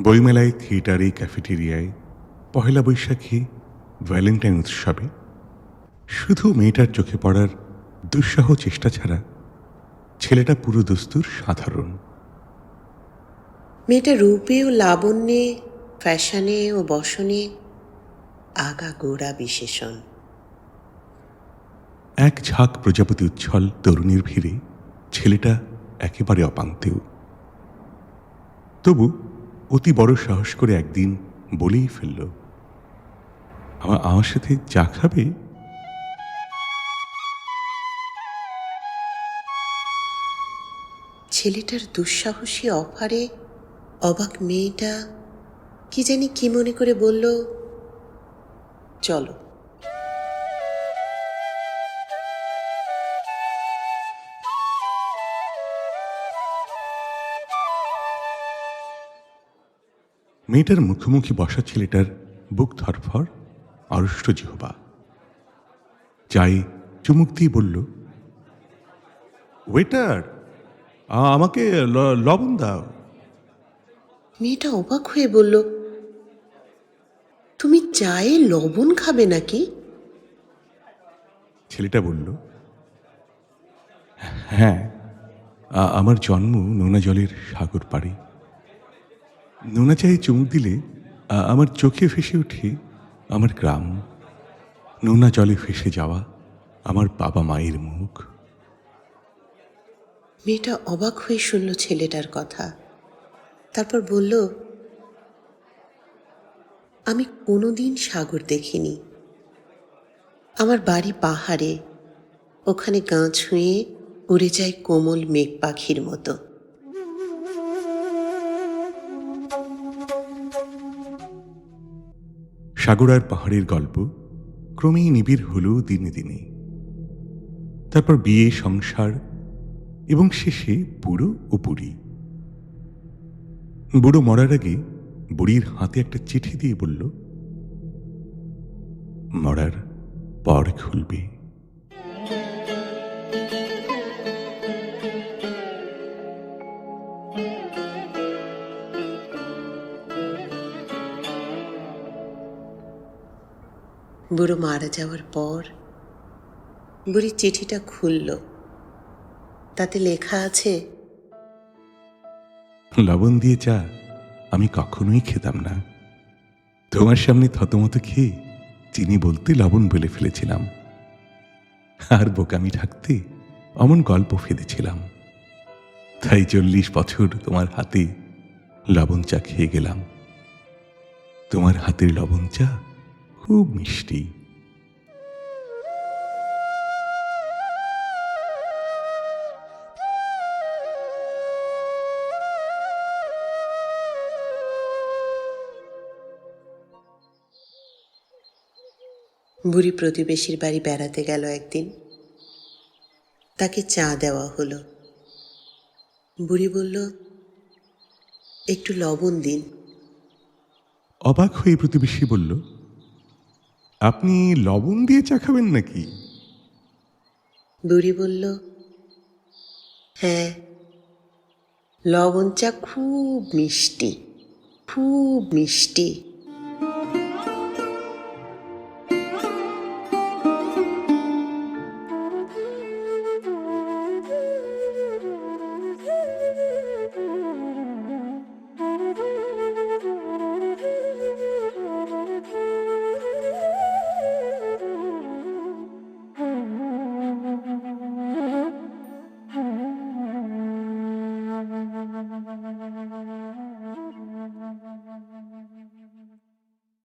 বইমেলায় থিয়েটারে ক্যাফেটেরিয়ায় পহেলা বৈশাখী ভ্যালেন্টাইন উৎসবে। শুধু মেয়েটার চোখে পড়ার দুঃসাহ চেষ্টা ছাড়া ছেলেটা পুরো দস্তুর সাধারণ। মেয়েটা রূপে ও লাবণ্যে ফ্যাশনে ও বসনে আগা গোড়া বিশেষণ। এক ঝাঁক প্রজাপতি উচ্ছল তরুণীর ভিড়ে ছেলেটা একেবারে অপান্তেও। তবু অতি বড় সাহস করে একদিন বলেই ফেলল, আমার আমার সাথে চা খাবে? ছেলেটার দুঃসাহসী অফারে অবাক মেয়েটা কি জানি কি মনে করে বলল, চলো। মেয়েটার মুখোমুখি বসা ছেলেটার বুক ধরফর আড়ষ্ট জিহবা। চাই চুমুক দিয়ে বলল ওয়েটার আমাকে লবণ দাও। মেয়েটা অবাক হয়ে বলল তুমি চায়ে লবণ খাবে নাকি? ছেলেটা বলল হ্যাঁ আমার জন্ম নোনা জলের সাগর পাড়ে। নোনা চায়ে চুমুক দিলে আমার চোখে ভেসে ওঠে আমার গ্রাম। নোনা জলে ভেসে যাওয়া আমার বাবা মায়ের মুখ। মেয়েটা অবাক হয়ে শুনল ছেলেটার কথা। তারপর বলল, আমি কোনোদিন সাগর দেখিনি। আমার বাড়ি পাহাড়ে, ওখানে গা ছুঁয়ে উড়ে যায় কোমল মেঘ পাখির মতো। সাগর আর পাহাড়ের গল্প ক্রমেই নিবিড় হল দিনে দিনে। তারপর বিয়ে, সংসার এবং শেষে বুড়ো ও বুড়ি। বুড়ো মরার আগে বুড়ির হাতে একটা চিঠি দিয়ে বলল, মরার পর খুলবে। বুড়ো মারা যাওয়ার পর বুড়ি চিঠিটা খুলল। তাতে লেখা আছে, লবণ দিয়ে চা, আমি কখনোই খেতাম না। তোমার সামনে থতমত খেয়ে চিনি বলতে লবণ বলে ফেলেছিলাম। আর বোকামি ঢাকতে অমন গল্প ফেলেছিলাম তাই চল্লিশ বছর তোমার হাতে লবণ চা খেয়ে গেলাম। তোমার হাতের লবণ চা খুব মিষ্টি। বুড়ি প্রতিবেশীর বাড়ি বেড়াতে গেল একদিন। তাকে চা দেওয়া হলো। বুড়ি বলল একটু লবণ দিন। অবাক হয়ে প্রতিবেশী বলল আপনি লবণ দিয়ে চা খাবেন নাকি? বুড়ি বলল হ্যাঁ লবণ চা খুব মিষ্টি খুব মিষ্টি।